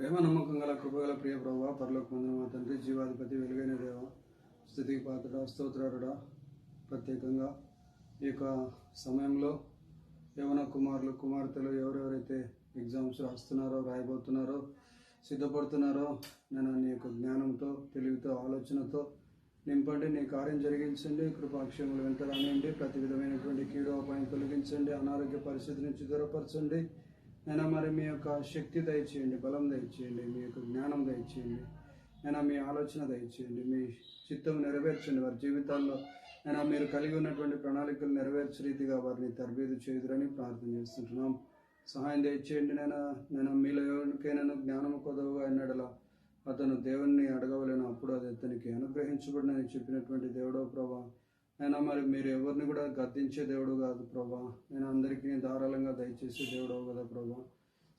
ప్రేమ నమ్మకం గల కృపగల ప్రియ ప్రభు పరలోక పొందిన మా తండ్రి జీవాధిపతి వెలుగైన దేవ స్థితికి పాత్ర స్తోత్రారుడా ప్రత్యేకంగా ఈ యొక్క సమయంలో యవన కుమారులు కుమార్తెలు ఎవరెవరైతే ఎగ్జామ్స్ రాస్తున్నారో రాయబోతున్నారో సిద్ధపడుతున్నారో నేను నీ యొక్క జ్ఞానంతో తెలివితో ఆలోచనతో నింపండి నీ కార్యం జరిగించండి కృపాక్షములు వెంట రానియండి ప్రతి విధమైనటువంటి కీడు అపాయం తొలగించండి అనారోగ్య పరిస్థితి నుంచి దూరపరచండి నేను మరి మీ యొక్క శక్తి దయచేయండి బలం దయచేయండి మీ యొక్క జ్ఞానం దయచేయండి. నేను మీ ఆలోచన దయచేయండి మీ చిత్తం నెరవేర్చండి. వారి జీవితాల్లో నేను మీరు కలిగి ఉన్నటువంటి ప్రణాళికలు నెరవేర్చే రీతిగా వారిని తరబేదు చేయుదురని ప్రార్థన చేస్తుంటున్నాం. సహాయం దయచేయండి నేను. నేను మీలో ఎవరికైనా జ్ఞానం కొదవుగా ఎన్నడలా అతను దేవుణ్ణి అడగవలేను. అప్పుడు అది అతనికి అనుగ్రహించబడినని చెప్పినటువంటి దేవుడో ప్రభా అయినా మరి మీరు ఎవరిని కూడా గద్దించే దేవుడు కాదు ప్రభా. నేను అందరికీ ధారాళంగా దయచేసే దేవుడు కదా ప్రభా.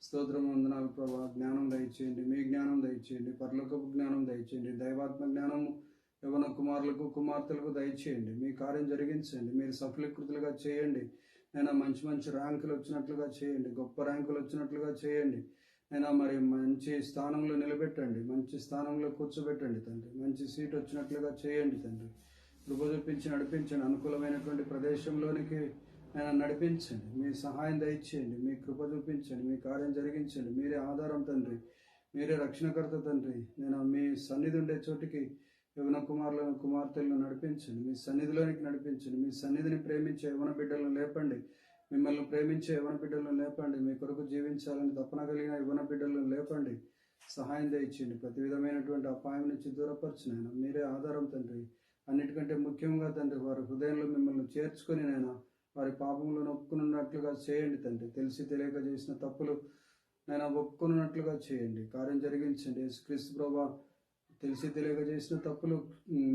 స్తోత్రం వందనాలు ప్రభా. జ్ఞానం దయచేయండి మీ జ్ఞానం దయచేయండి పర్లోకపు జ్ఞానం దయచేయండి దైవాత్మ జ్ఞానము యవన కుమారులకు కుమార్తెలకు దయచేయండి. మీ కార్యం జరిగించండి మీరు సఫలీకృతులుగా చేయండి. నేను మంచి మంచి ర్యాంకులు వచ్చినట్లుగా చేయండి గొప్ప ర్యాంకులు వచ్చినట్లుగా చేయండి. నేను మరి మంచి స్థానంలో నిలబెట్టండి మంచి స్థానంలో కూర్చోబెట్టండి తండ్రి. మంచి సీట్ వచ్చినట్లుగా చేయండి తండ్రి. కృప చూపించి నడిపించండి అనుకూలమైనటువంటి ప్రదేశంలోనికి నేను నడిపించండి. మీ సహాయం దయచేయండి. మీ కృప చూపించండి. మీ కార్యం జరిగించండి. మీరే ఆధారం తండ్రి. మీరే రక్షణకర్త తండ్రి. నేను మీ సన్నిధి ఉండే చోటికి యవన కుమారులను కుమార్తెలను నడిపించండి. మీ సన్నిధిలోనికి నడిపించండి. మీ సన్నిధిని ప్రేమించే యవన బిడ్డలను లేపండి. మిమ్మల్ని ప్రేమించే యవన బిడ్డలను లేపండి. మీ కొరకు జీవించాలని తపన కలిగిన యవన బిడ్డలను లేపండి. సహాయం దయచేయండి. ప్రతి విధమైనటువంటి అపాయం నుంచి దూరపరచునైనా మీరే ఆధారం తండ్రి. అన్నిటికంటే ముఖ్యంగా తండ్రి వారి హృదయంలో మిమ్మల్ని చేర్చుకొని నేను వారి పాపంలో ఒప్పుకున్నట్లుగా చేయండి తండ్రి. తెలిసి తెలియక చేసిన తప్పులు నేను ఒప్పుకున్నట్లుగా చేయండి. కార్యం జరిగించండి. క్రీస్తు ప్రభా తెలిసి తెలియక చేసిన తప్పులు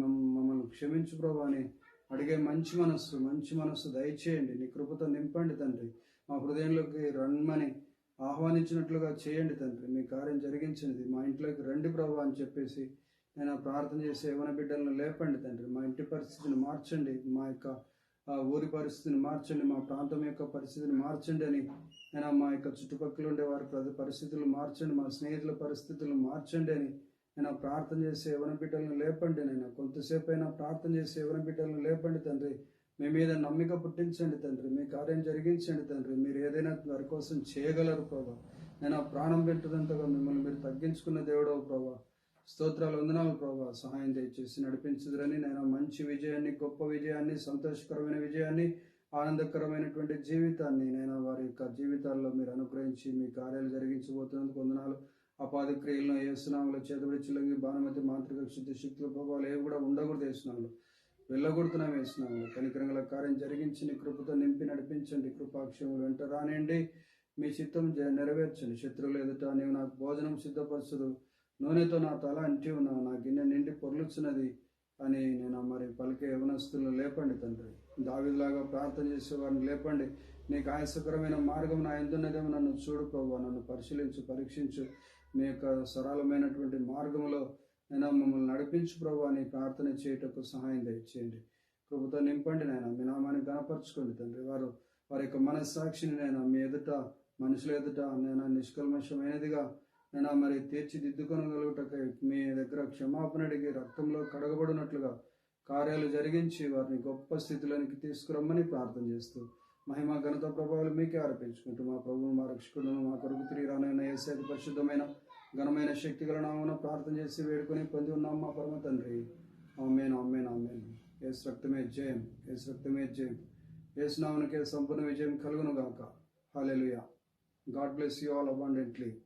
మమ్మల్ని క్షమించు ప్రభా అని అడిగే మంచి మనస్సు మంచి మనస్సు దయచేయండి. నీ కృపతో నింపండి తండ్రి. మా హృదయంలోకి రమ్మని ఆహ్వానించినట్లుగా చేయండి తండ్రి. మీ కార్యం జరిగించినది మా ఇంట్లోకి రండి ప్రభా అని చెప్పేసి నేను ప్రార్థన చేసే యవన బిడ్డలను లేపండి తండ్రి. మా ఇంటి పరిస్థితిని మార్చండి. మా యొక్క ఊరి పరిస్థితిని మార్చండి. మా ప్రాంతం యొక్క పరిస్థితిని మార్చండి అని నేను మా యొక్క చుట్టుపక్కల ఉండే వారి ప్రతి పరిస్థితులు మార్చండి. మా స్నేహితుల పరిస్థితులు మార్చండి అని నేను ప్రార్థన చేసే యవన బిడ్డలను లేపండి. నేను కొంతసేపు అయినా ప్రార్థన చేసే యవన బిడ్డలను లేపండి తండ్రి. మీ మీద నమ్మిక పుట్టించండి తండ్రి. మీ కార్యం జరిగించండి తండ్రి. మీరు ఏదైనా వారి కోసం చేయగలరు ప్రభా. నేను ఆ ప్రాణం పెట్టినంతగా మిమ్మల్ని మీరు తగ్గించుకున్న దేవుడవు ప్రభా. స్తోత్రాలు వందనాలు ప్రభా. సహాయం దయచేసి నడిపించుదురని నేను మంచి విజయాన్ని గొప్ప విజయాన్ని సంతోషకరమైన విజయాన్ని ఆనందకరమైనటువంటి జీవితాన్ని నేను వారి యొక్క జీవితాల్లో మీరు అనుగ్రహించి మీ కార్యాలు జరిగించబోతున్నందుకు వందనాలు. అపాధి క్రియలను ఏసునాములు చేతబడి చిల్లంగి భానుమతి మాంత్రిక శుద్ధి శక్తులు ప్రభావాలు ఏవి కూడా ఉండకూడదు వేసినాములు వెళ్ళకూడుతున్నాం వేసినాములు కనికరంగల కార్యం జరిగించి కృపతో నింపి నడిపించండి కృపాక్షములు వెంట రానియండి. మీ చిత్తం జ- నెరవేర్చండి. శత్రువులు ఎదుట నీవు నాకు భోజనం సిద్ధపరచదు నూనెతో నా తల అంటి ఉన్నావు నా గిన్నె నిండి పొర్లుచున్నది అని నేను మరి పలికే యవనస్తులను లేపండి తండ్రి. దావిలాగా ప్రార్థన చేసే వారిని లేపండి. నీకు ఆయాసకరమైన మార్గం నా ఎందున్నదేమో నన్ను చూడు ప్రభు నన్ను పరిశీలించు పరీక్షించు. మీ యొక్క సరళమైనటువంటి మార్గంలో నేను మమ్మల్ని నడిపించు ప్రభు అని ప్రార్థన చేయటకు సహాయం దయచేయండి. ప్రభుతో నింపండి నాయన మీ నామాన్ని గనపరచుకోండి తండ్రి. వారు వారి యొక్క మనస్సాక్షిని నేను మీ ఎదుట మనుషుల ఎదుట నేను నిష్కల్మషమైనదిగా నేను మరి తీర్చిదిద్దుకొనగలుగుటకై మీ దగ్గర క్షమాపణ అడిగి రక్తంలో కడగబడినట్లుగా కార్యాలు జరిగించి వారిని గొప్ప స్థితిలోనికి తీసుకురమ్మని ప్రార్థన చేస్తూ మహిమ ఘనత ప్రభావాలు మీకే ఆరోపించుకుంటూ మా ప్రభువు మా రక్షకుడును మా కొరకు తిరిగి రానైన ఏసేది పరిశుద్ధమైన ఘనమైన శక్తిగల నామన ప్రార్థన చేసి వేడుకొని పొంది ఉన్నాం మా పరమ తండ్రి. Amen amen amen. ఏ రక్తమే జయం ఏ రక్తమే జయం. ఏసునామనకే సంపూర్ణ విజయం కలుగును గాక hallelujah God bless you all abundantly.